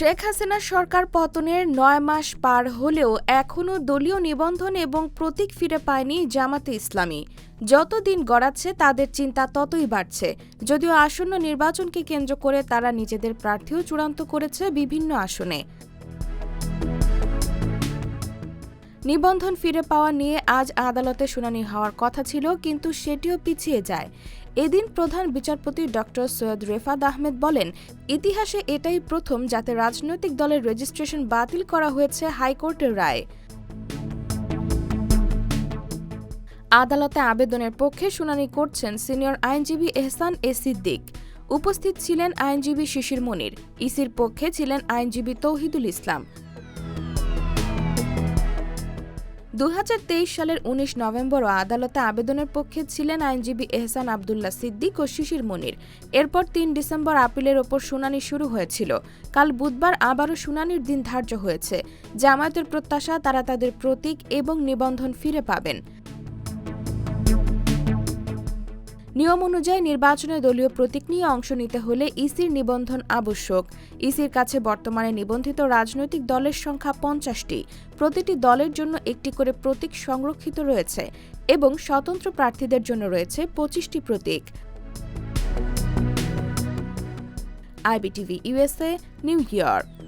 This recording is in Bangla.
শেখ হাসিনা সরকার পতনের নয় মাস পার হলেও এখনও দলীয় নিবন্ধন এবং প্রতীক ফিরে পায়নি জামাতে ইসলামী। যতদিন গড়াচ্ছে, তাদের চিন্তা ততই বাড়ছে। যদিও আসন্ন নির্বাচনকে কেন্দ্র করে তারা নিজেদের প্রার্থীও চূড়ান্ত করেছে বিভিন্ন আসনে। নিবন্ধন ফিরে পাওয়া নিয়ে আজ আদালতে শুনানি হওয়ার কথা ছিল, কিন্তু সেটিও পিছিয়ে যায়। এদিন প্রধান বিচারপতি ডক্টর সৈয়দ রেফাত আহমেদ বলেন, ইতিহাসে এটাই প্রথম যাতে রাজনৈতিক দলের রেজিস্ট্রেশন বাতিল করা হয়েছে হাইকোর্টের রায়। আদালতে আবেদনের পক্ষে শুনানি করছেন সিনিয়র আইনজীবী এহসান এ সিদ্দিক। উপস্থিত ছিলেন আইনজীবী শিশির মনির, ইসির পক্ষে ছিলেন আইনজীবী তৌহিদুল ইসলাম। দু হাজার তেইশ সালের ১৯ নভেম্বরও আদালতে আবেদনের পক্ষে ছিলেন আইনজীবী এহসান আবদুল্লাহ সিদ্দিক ও শিশির মনির। এরপর তিন ডিসেম্বর আপিলের ওপর শুনানি শুরু হয়েছিল। কাল বুধবার আবারও শুনানির দিন ধার্য হয়েছে। জামায়াতের প্রত্যাশা, তারা তাদের প্রতীক এবং নিবন্ধন ফিরে পাবেন। নিয়ম অনুযায়ী নির্বাচনে দলীয় প্রতীক নিয়ে অংশ নিতে হলে ইসির নিবন্ধন আবশ্যক। ইসির কাছে বর্তমানে নিবন্ধিত রাজনৈতিক দলের সংখ্যা পঞ্চাশটি। প্রতিটি দলের জন্য একটি করে প্রতীক সংরক্ষিত রয়েছে এবং স্বতন্ত্র প্রার্থীদের জন্য রয়েছে পঁচিশটি প্রতীক। IBTV USA New York.